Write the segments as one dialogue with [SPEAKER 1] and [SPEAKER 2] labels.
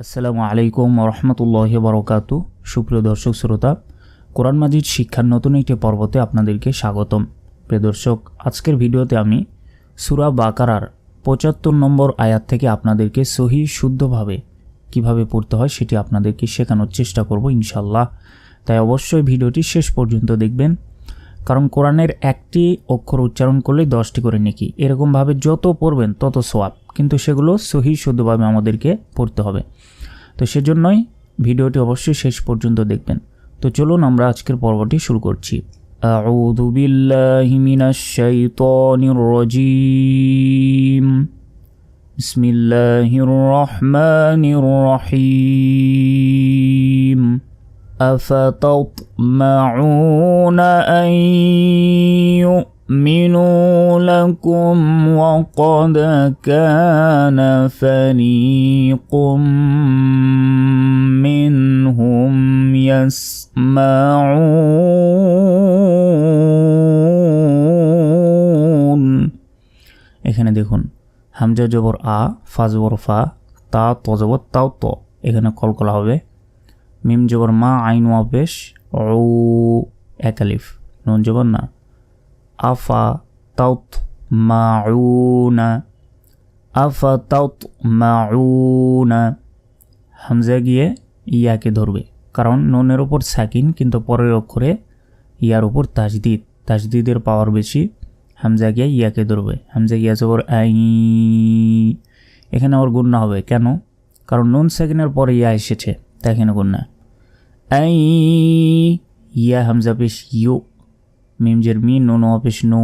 [SPEAKER 1] আসসালামু আলাইকুম রহমতুল্লাহ বরকাত সুপ্রিয় দর্শক, শ্রোতা, কোরআন মাজিদ শিক্ষার নতুন একটি পর্বতে আপনাদেরকে স্বাগতম। প্রিয় দর্শক, আজকের ভিডিওতে আমি সুরা বাকারার পঁচাত্তর নম্বর আয়াত থেকে আপনাদেরকে সহি, শুদ্ধভাবে কীভাবে পড়তে হয় সেটি আপনাদেরকে শেখানোর চেষ্টা করব ইনশাল্লাহ তাই অবশ্যই ভিডিওটি শেষ পর্যন্ত দেখবেন, কারণ কোরআনের একটি অক্ষর উচ্চারণ করলে দশটি করে নেকি। এরকমভাবে যত পড়বেন, তত সোয়াব কিন্তু সেগুলো সহি শুদ্ধভাবে আমাদেরকে পড়তে হবে তো সেজন্যই ভিডিওটি অবশ্যই শেষ পর্যন্ত দেখবেন তো চলুন আমরা আজকের পর্বটি শুরু করছি أعوذ بالله من الشيطان الرجيم بسم الله الرحمن الرحيم أفتطمعون أن يؤمنوا لكم وقد كان فريق منهم يسمعون এখানে দেখুন হামজা জবর আ ফা জবর ফা তা ত জবর তাও ত এখানে কলকলা হবে মিম জবর মা আইন ওয়া পেশ ও একালিফ নুন জবর না আফা তাউত আফা তাউত হামজা গিয়ে ইয়াকে ধরবে, কারণ নুনের ওপর সাকিন, কিন্তু পরের অক্ষরে ইয়ার উপর তাজদিদ, তাজদিদের পাওয়ার বেশি। হামজা গিয়া ইয়াকে ধরবে, হামজা গিয়া জবর আই এখানে ওর গুণনা হবে, কেন? কারণ নুন সেকেন্ডের পরে ইয়া এসেছে তাই এখানে গুণনা আই ইয়া হামজা পেশ ইউ মিম জের মি নুন ও পেশ নু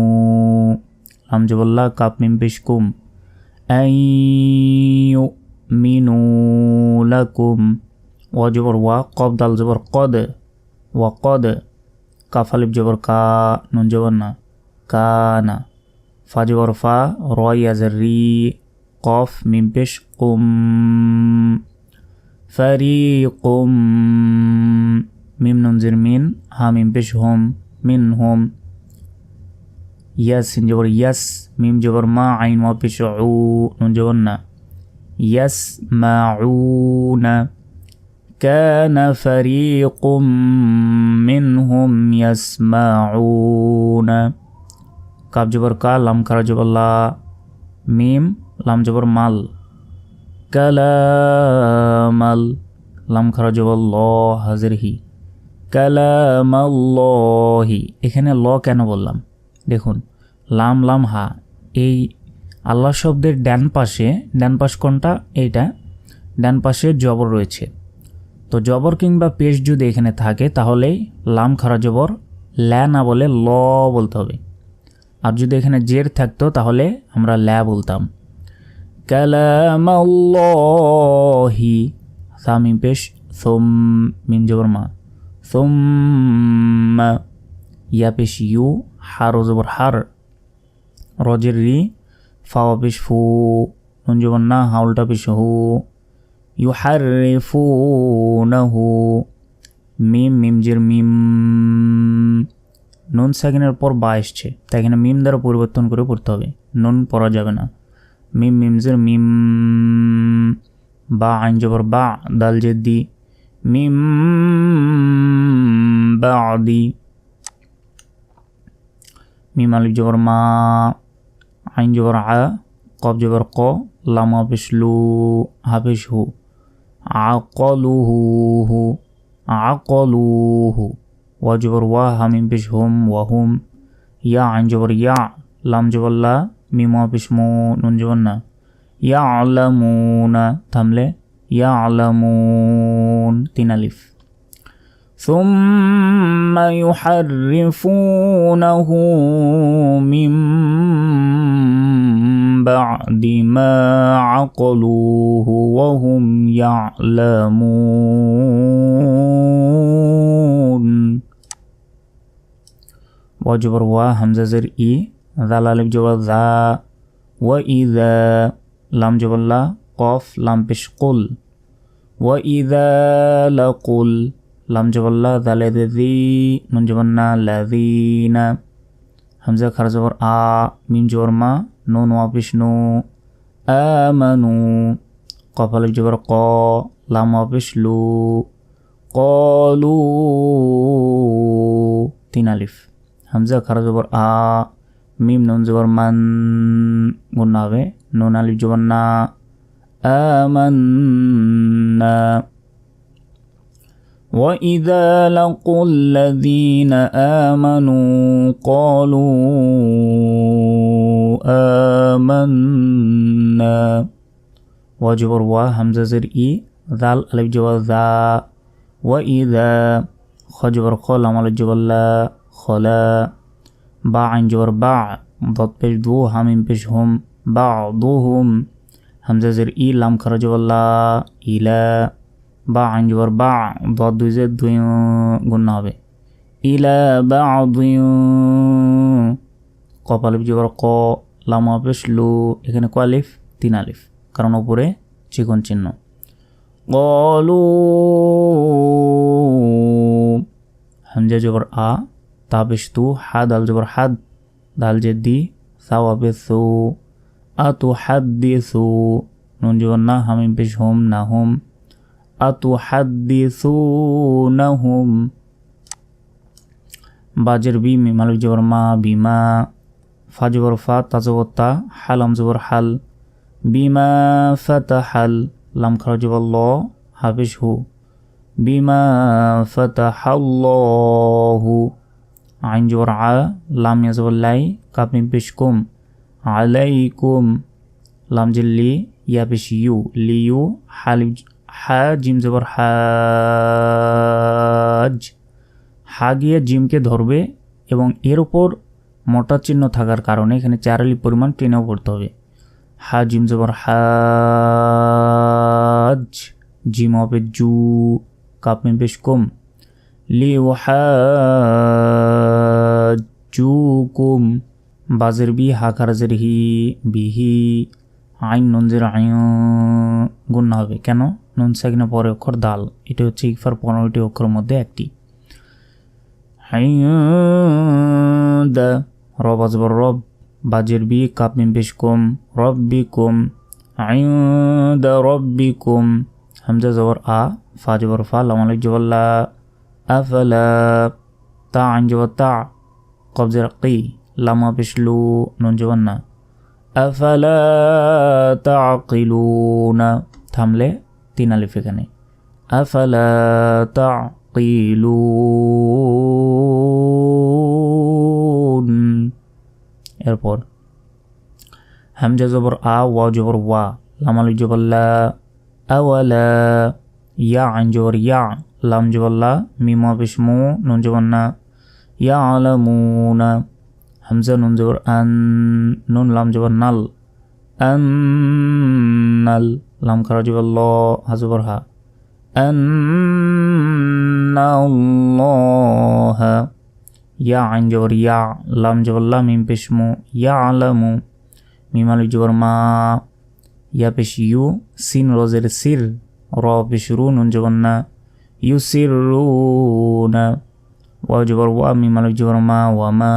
[SPEAKER 1] হামজবল্লা কাপ মিম পেশ কুম। মিনু লাকুম ওয়া জবর ওয়া কব দাল জবর কদ। ওয়া কদ। কাফ আলিফ জবর কা, নুন জবর না। কানা ফা জবর ফা, রয় ইয়াজের রি, কফ মিম পেশ কুম। ফারিকুম। মিম নুনজির মিন হা মিম পেশ হোম। মিন হোম ইয়াস সিন জবর ইয়াস মিম জবর মা আইন ওয়া পেশ উ নুন জবর না ইয়াস মা না كان فريق منهم يسمعون কাব জবর কা লাম খারা জবর লা মিম লাম জবর মাল কালামাল লাম খারা জবর ল হাজির হি কালামাল্লাহি। এখানে ল কেন বললাম? দেখুন, লাম লাম, হা। এই আল্লাহ শব্দের ডান পাশে, ডান পাশ কোনটা? এইটা। ডান পাশে জবর রয়েছে। তো জবর কিংবা পেশ যদি এখানে থাকে তাহলে লাম খারা জবর ল্যা না বলে ল বলতে হবে। আর যদি এখানে জের থাকতো, তাহলে আমরা ল্যা বলতাম। কালামাল্লাহি, সামিম পেশ, সোম, মিম জবর, মা। সোম ইয়া পেশ ইউ হার ও জবর হার রজের রি ফাওয়া পেশ ফু নুন জবর না হাউলটা পেশ হু ইউহারিফুনাহু মিম মিমজের মিম নুন সেকেন্ডের পর বা এসছে। তাই এখানে মিম দ্বারা পরিবর্তন করে পড়তে হবে। নুন পড়া যাবে না। মিম মিমজের মিম বা আইন জবর বা দাল জেদ্দি। মিম বাদি। মিম আলিফ জবর মা, আইন জবর আ কব জবর ক, লাম হাফিস লু হাফিস হু, আকলুহু আকলুহু। ওয়া জবর ওয়া হামিম পেশ হুম, ওয়া হুম। ইয়া, আইন জবর ইয়া, লাম জবর লা, মিম হাফিস মু, নুন জবর না। ইয়া আলামুনা, থামলে। يعلمون. تنالف ثم يحرفونه من بعد ما عقلوه وهم يعلمون. وجبر وا همزة زر إي. ذا لالب جبر ذا. وإذا لام جبر لا. কফ, লাম পেশ কুল। ও ইদা লা কুল লাম জবল্লা দালে দি নুন জবন্না লাদিনা হামজা খার জবর আ, মিম জবর মা, নো ওয়া পেশ নো। আমানু। কফ জবর ক, লাম ওয়া লু। কলু। তিন আলিফ। হামজা খার জবর আ, মিম, নুন জবর মান, গুণ হবে। নুন আলিফ জবর না آمنا. وإذا لقوا الذين آمنوا قالوا آمنا. وجبر وا همزة إي ذال ألف جبر ذا وإذا خجبر قول عمل جبر لا خلا باع جبر باع ضد بيش دو هم بيش هم بعضهم. হামজাজের ই লাম খারজওয়াল্লা ইলা বা আঞ্জর বা দ দুই যে দুই গুণ হবে। ইলা বা দুই কপালিফ জবর ক, লাম হাফেস লু, এখানে কয়ালিফ তিন আলিফ, কারণ ওপরে চিকন চিহ্ন। কলু হামজা জবর আ তাপেশ তু, হা, দাল জবর হাত দাল জেদ্দি সাওয়াবে সু আ তু হাদ দিয়ে সু নুন জবর না হামিম পেশ হোম না হোম আতুহাদ্দিসুনাহুম বাজের বি মিমালুক জবর মা বিমা ফা জবর ফা তাজবর তা হালাম জবর হাল বিমা ফাতাহাল লাম খারা জবর ল হাফিজ হু বিমা ফাতাহাল্লাহু আইন জবর আ লাম ইয়াজবর লাই কাপিম পেশ কুম আলাইকুম। লাম জিল্লি ইয়া পেশ ইউ। লি ইউ হালিব হা, জিম জবর হাজ হা গিয়ে জিমকে ধরবে এবং এর ওপর মোটা চিহ্ন থাকার কারণে এখানে চারালি পরিমাণ টেনেও পড়তে হবে। হা, জিম জবর হাজ জিম হবে জু। কাপমে বেশ কম। লি ও হাজুকুম বাজের বি, হা খারাজের হি বিহি আইন নঞ্জের আইন গুণ হবে। কেন? নুন সাকিনা পরে অক্ষর দাল। এটি হচ্ছে ইকফার পনেরোটি অক্ষরের মধ্যে একটি। রব আজবর রব। বাজের বি, কাপ পেশ কম। রব বি কম। দা, রব বি কম। হামজা জবর আ, ফা জবর ফা লামালিক জবল্লা আফালা তা আইন জবর তা কবজের কি লামা পেশ লু না আফালা তাকিলুনা থামলে তিন আলিফ এখানে আফালা তাকিলুন এরপর হামজা জবর আ ওয়া জবর ওয়া লামালু জবর লা আওয়ালা ইয়া আইন জবর ইয়া লাম জবর লা মিমা জবর না ইয়া আলামুনা হামজা নুন জবর আন, নুন লাম জবর নাল আন্নাল লাম খারা জবর ল হাজবর হা আন্নাল্লাহ ইয়া আইন জবর ইয়া, লাম জবর লা মিম পেশমু ইয়া আলামু মিম জবর মা, ইয়া পেশ ইউ, সিন রোজের সির, র পেশ রু, নুন জবর না, ইউ সির রু না, ওয়া জবর ওয়া, মিম জবর মা, ওয়া মা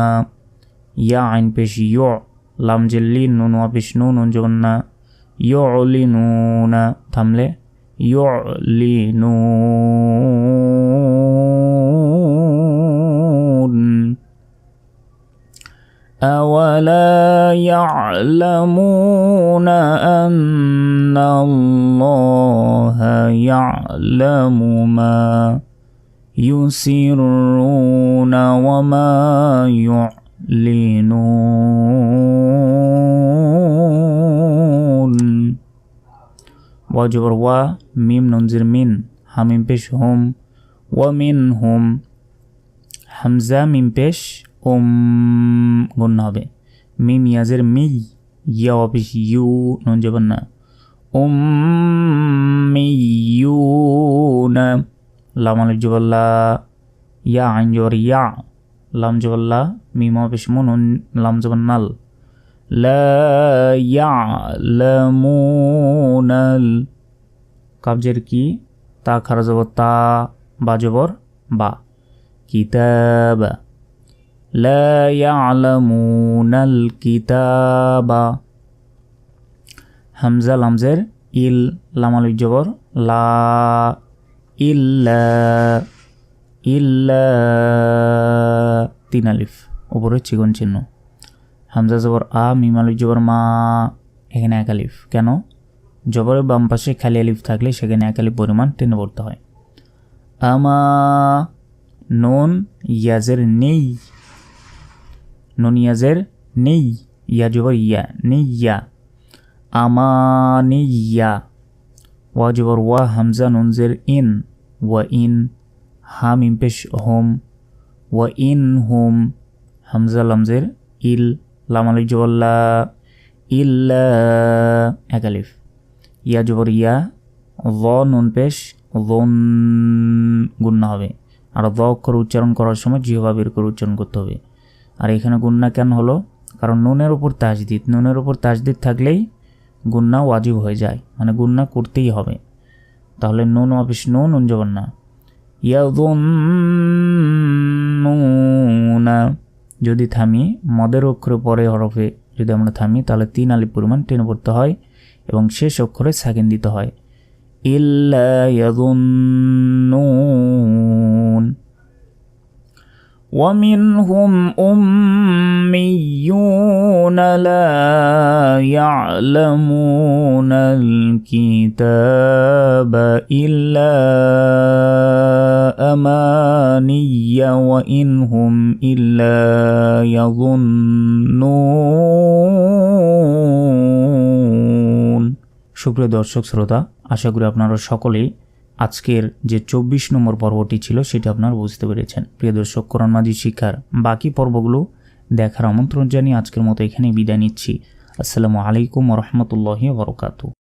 [SPEAKER 1] يعن بش يع لام جلين نون وابش نون جنة يعلنون تملي يعلنون أولا يعلمون أن الله يعلم ما يسرون وما يعلمون. ওয়াজবর ওয়া মিম নঞ্জির মিন হামিম পেশ হোম ওয়া মিন হোম হামজা মিম পেশ ওম গুণ হবে মিম ইয়াজের মি ইয়া অফিস ইউ নুন যাবেন না ওম ইউ না লাম আলিফ জবল্লা ইয়া আইন ইয়া লামজবাল্লা, মিম পেশ মন লামজবান্নাল। লামুনাল কাবজের কি? তা খারজব তা বা জবর, বা। কিতাব। লামুনাল কিতাবা। হামজা লামজের, ইল লামালিক জবর, লা ইল্লা ইল্লা তিন আলিফ, উপরে চিকন চিহ্ন। হামজা জবর আ, মিম আলিফ জবর মা, এখানে এক আলিফ। কেন? জবরের বাম পাশে খালি আলিফ থাকলে সেখানে এক আলিফ পরিমাণ টেনে পড়তে হয়। আমা, নুন, ইয়াজের নেই। নুন, ইয়াজের নেই। ইয়া জবর ইয়া, নেই ইয়া। আমানিয়া ওয়া জবর ওয়া, হামজা, নুনজের ইন। ওয়া ইন হাম ইমপেশ হোম, ওয়া ইন হোম, হামজা লামজের ইল, লাম আলিফ জবর লা, ইল্লা, এক আলিফ। ইয়া জবর ইয়া ল নুন পেশ লোন হবে। আর দ অক্ষর উচ্চারণ করার সময় জিহবা বের করে উচ্চারণ করতে হবে। আর এখানে গুন্না কেন হলো? কারণ নুনের ওপর তাজদিদ নুনের ওপর তাজদিদ থাকলেই গুন্না ওয়াজিব হয়ে যায়। মানে গুন্না করতেই হবে। তাহলে নুন অফিস, নুন নুন জবর না। ইয়াদুন্নুনা। যদি থামি, মদের অক্ষরে পরে হরফে যদি আমরা থামি, তাহলে তিন আলি পরিমাণ টেনে পড়তে হয় এবং শেষ অক্ষরে সাকিন দিতে হয়। ইল্লা ইয়াদুন্নুন। ومنهم أميون لا يعلمون الكتاب إلا أماني وإن هم إلا يظنون সুপ্রিয় দর্শক শ্রোতা আশা করি আপনারা সকলেই আজকের যে চব্বিশ নম্বর পর্বটি ছিল সেটি আপনারা বুঝতে পেরেছেন। প্রিয় দর্শক, কোরআন মাজিদ শিক্ষার বাকি পর্বগুলো দেখার আমন্ত্রণ জানিয়ে আজকের মতো এখানে বিদায় নিচ্ছি। আসসালামু আলাইকুম রহমতুল্লাহ বরকাতু